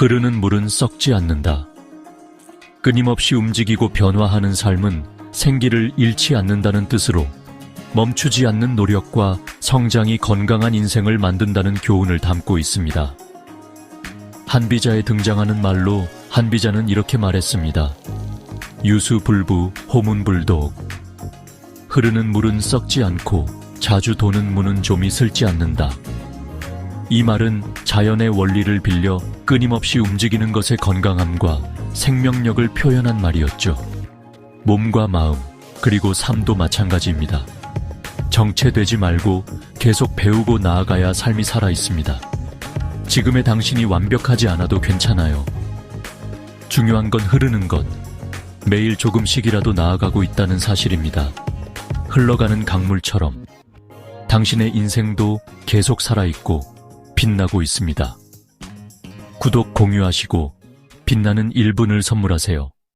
흐르는 물은 썩지 않는다. 끊임없이 움직이고 변화하는 삶은 생기를 잃지 않는다는 뜻으로 멈추지 않는 노력과 성장이 건강한 인생을 만든다는 교훈을 담고 있습니다. 한비자에 등장하는 말로 한비자는 이렇게 말했습니다. 유수불부 호문불독 흐르는 물은 썩지 않고 자주 도는 문은 좀이 슬지 않는다. 이 말은 자연의 원리를 빌려 끊임없이 움직이는 것의 건강함과 생명력을 표현한 말이었죠. 몸과 마음, 그리고 삶도 마찬가지입니다. 정체되지 말고 계속 배우고 나아가야 삶이 살아 있습니다. 지금의 당신이 완벽하지 않아도 괜찮아요. 중요한 건 흐르는 것. 매일 조금씩이라도 나아가고 있다는 사실입니다. 흘러가는 강물처럼 당신의 인생도 계속 살아있고 빛나고 있습니다. 구독 공유하시고 빛나는 1분을 선물하세요.